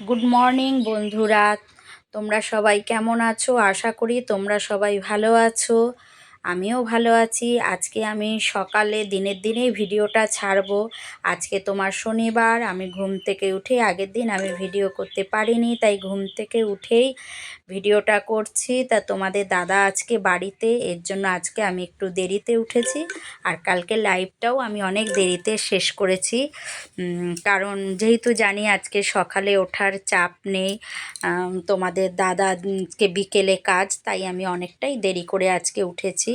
Good morning বন্ধুরা। তোমরা সবাই কেমন আছো? আশা করি তোমরা সবাই ভালো আছো। আমিও ভালো আছি। আজকে আমি সকালে দিনের দিনেই ভিডিওটা ছাড়বো। আজকে তোমার শনিবার। আমি ঘুম থেকে উঠে আগের দিন আমি ভিডিও করতে পারিনি, তাই ঘুম থেকে উঠেই ভিডিওটা করছি। তা তোমাদের দাদা আজকে বাড়িতে, এর জন্য আজকে আমি একটু দেরিতে উঠেছি। আর কালকে লাইভটাও আমি অনেক দেরিতে শেষ করেছি। কারণ যেহেতু জানি আজকে সকালে ওঠার চাপ নেই তোমাদের দাদাকে বিকেলে কাজ, তাই আমি অনেকটাই দেরি করে আজকে উঠেছি।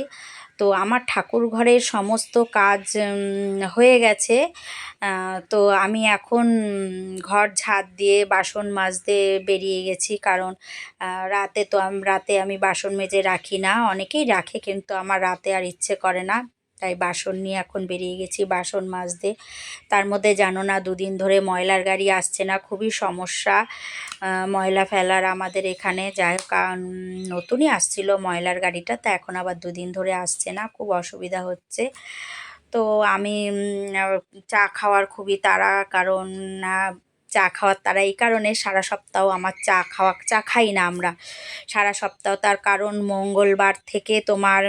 তো আমার ঠাকুর ঘরের সমস্ত কাজ হয়ে গেছে। তো আমি এখন ঘর ঝাঁট দিয়ে বাসন মাজতে বেরিয়ে গেছি কারণ রাতে তো রাতে আমি বাসন মেজে রাখি না। অনেকেই রাখে কিন্তু আমার রাতে আর ইচ্ছে করে না। তাই বাসন নিয়ে এখন বেরিয়ে গেছি, বাসন মাজতে। তার মধ্যে জানো না, দুদিন ধরে ময়লার গাড়ি আসছে না, খুবই সমস্যা ময়লা ফেলার আমাদের এখানে। যাই হোক নতুনই আসছিল ময়লার গাড়িটা, তা এখন আবার দুদিন ধরে আসছে না, খুব অসুবিধা হচ্ছে। তো আমি চা খাওয়ার খুবই তাড়া, কারণ চা খাওয়ার তারা এই কারণে সারা সপ্তাহ আমার চা খাওয়া, চা খাই না আমরা। সারা সপ্তাহ তার কারণ মঙ্গলবার থেকে তোমার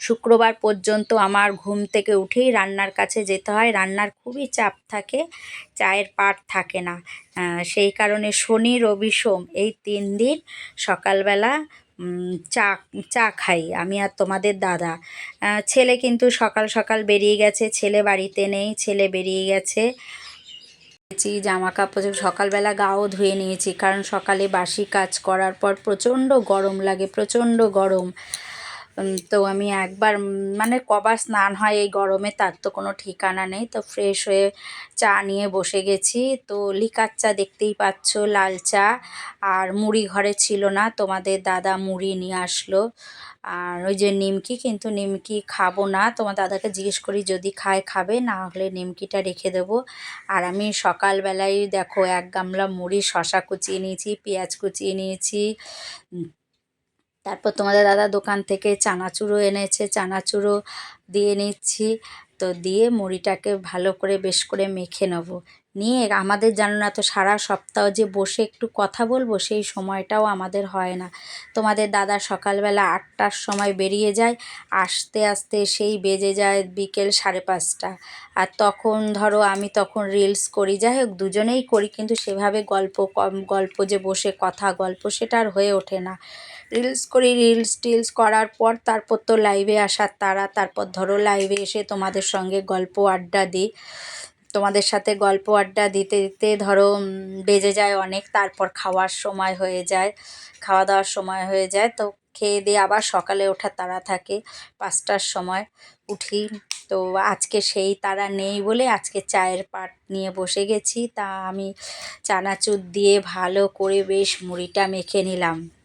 শুক্রবার পর্যন্ত আমার ঘুম থেকে উঠেই রান্নার কাছে যেতে হয়। রান্নার খুবই চাপ থাকে, চায়ের পাট থাকে না। সেই কারণে শনি, রবি, সোম এই তিন দিন সকালবেলা চা চা খাই আমি আর তোমাদের দাদা। ছেলে কিন্তু সকাল সকাল বেরিয়ে গেছে, ছেলে বাড়িতে নেই, ছেলে বেরিয়ে গেছে। জামা কাপড় সকালবেলা গাও ধুয়ে নিয়েছি কারণ সকালে বাসি কাজ করার পর প্রচণ্ড গরম লাগে, প্রচণ্ড গরম। তো আমি একবার মানে কবার স্নান হয় এই গরমে, তার তো কোনো ঠিকানা নেই। তো ফ্রেশ হয়ে চা নিয়ে বসে গেছি। তো লিকার চা দেখতেই পাচ্ছ, লাল চা। আর মুড়ি ঘরে ছিল না, তোমাদের দাদা মুড়ি নিয়ে আসলো। আর ওই যে নিমকি, কিন্তু নিমকি খাব না। তোমার দাদাকে জিজ্ঞেস করি, যদি খায়, খাবে? না হলে নিমকিটা রেখে দেবো। আর আমি সকালবেলায় দেখো, এক গামলা মুড়ি শশা কুচিয়ে নিয়েছি, পেঁয়াজ কুচিয়ে নিয়েছি। তারপর তোমাদের দাদা দোকান থেকে চানাচুরো এনেছে চানাচুরো দিয়ে নিচ্ছি। তো দিয়ে মুড়িটাকে ভালো করে বেশ করে মেখে নেব। নিয়ে আমাদের জানো না তো সারা সপ্তাহ যে বসে একটু কথা বলব, সেই সময়টাও আমাদের হয় না। তোমাদের দাদা সকালবেলা আটটার সময় বেরিয়ে যায়, আসতে আসতে সেই বেজে যায় বিকেল সাড়ে পাঁচটা। আর তখন ধরো আমি তখন রিলস করি, যাই হোক দুজনেই করি, কিন্তু সেভাবে গল্প কম, গল্প যে বসে কথা, গল্প সেটা আর হয়ে ওঠে না। রিলস করি রিলস টিলস করার পর তারপর তো লাইভে আসার তারা তারপর ধরো লাইভে এসে তোমাদের সঙ্গে গল্প আড্ডা দিই। তোমাদের সাথে গল্প আড্ডা দিতে দিতে ধরো বেজে যায় অনেক, তারপর খাওয়ার সময় হয়ে যায়। খাওয়া দাওয়ার সময় হয়ে যায়, তো খেয়ে দিয়ে আবার সকালে ওঠার তারা থাকে, পাঁচটার সময় উঠি। তো আজকে সেই তারা নেই বলে আজকে চায়ের পাট নিয়ে বসে গেছি। তা আমি চানাচুর দিয়ে ভালো করে বেশ মুড়িটা মেখে নিলাম।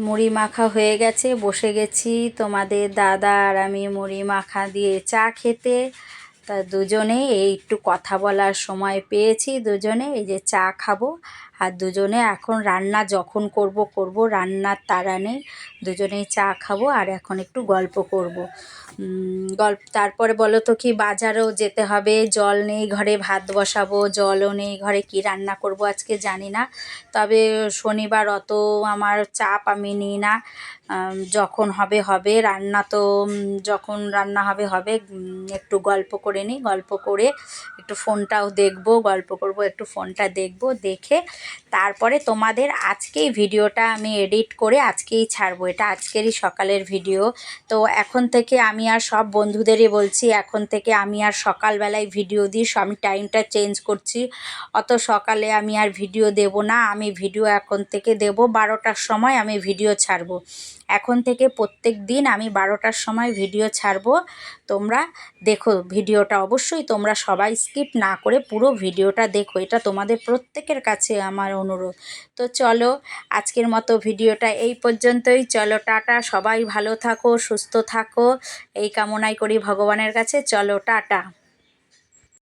মুড়ি মাখা হয়ে গেছে, বসে গেছি। তোমাদের দাদা আর আমি মুড়ি মাখা দিয়ে চা খেতে। তা দুজনে এই একটু কথা বলার সময় পেয়েছি, দুজনে এই যে চা খাব। আর দুজনে এখন রান্না যখন করব করব, রান্নার তারা নেই। দুজনেই চা খাব আর এখন একটু গল্প করব। গল্প, তারপরে বলো তো কি বাজারেও যেতে হবে, জল নেই ঘরে, ভাত বসাবো, জলও নেই ঘরে, কি রান্না করব আজকে জানি না। তবে শনিবার অত আমার চাপ আমি নিই না। যখন হবে হবে, রান্না তো যখন রান্না হবে হবে একটু গল্প করে নিই, গল্প করে একটু ফোনটাও দেখব, গল্প করব, একটু ফোনটা দেখব, দেখে তারপরে তোমাদের আজকেই ভিডিওটা আমি এডিট করে আজকেই ছাড়বো, এটা আজকেরই সকালের ভিডিও। তো এখন থেকে আমি আর সব বন্ধুদেরই বলছি, এখন থেকে আমি আর সকালবেলায় ভিডিও দিই আমি টাইমটা চেঞ্জ করছি। অত সকালে আমি আর ভিডিও দেব না, আমি ভিডিও এখন থেকে দেব, বারোটার সময় আমি ভিডিও ছাড়বো। এখন থেকে প্রত্যেক দিন আমি বারোটার সময় ভিডিও ছাড়বো। তোমরা দেখো ভিডিওটা। অবশ্যই তোমরা সবাই স্কিপ না করে পুরো ভিডিওটা দেখো, এটা তোমাদের প্রত্যেকের কাছে আমার অনুরোধ। তো চলো, আজকের মতো ভিডিওটা এই পর্যন্তই। চলো, টাটা, সবাই ভালো থাকো, সুস্থ থাকো, এই কামনাই করি ভগবানের কাছে। চলো, টাটা।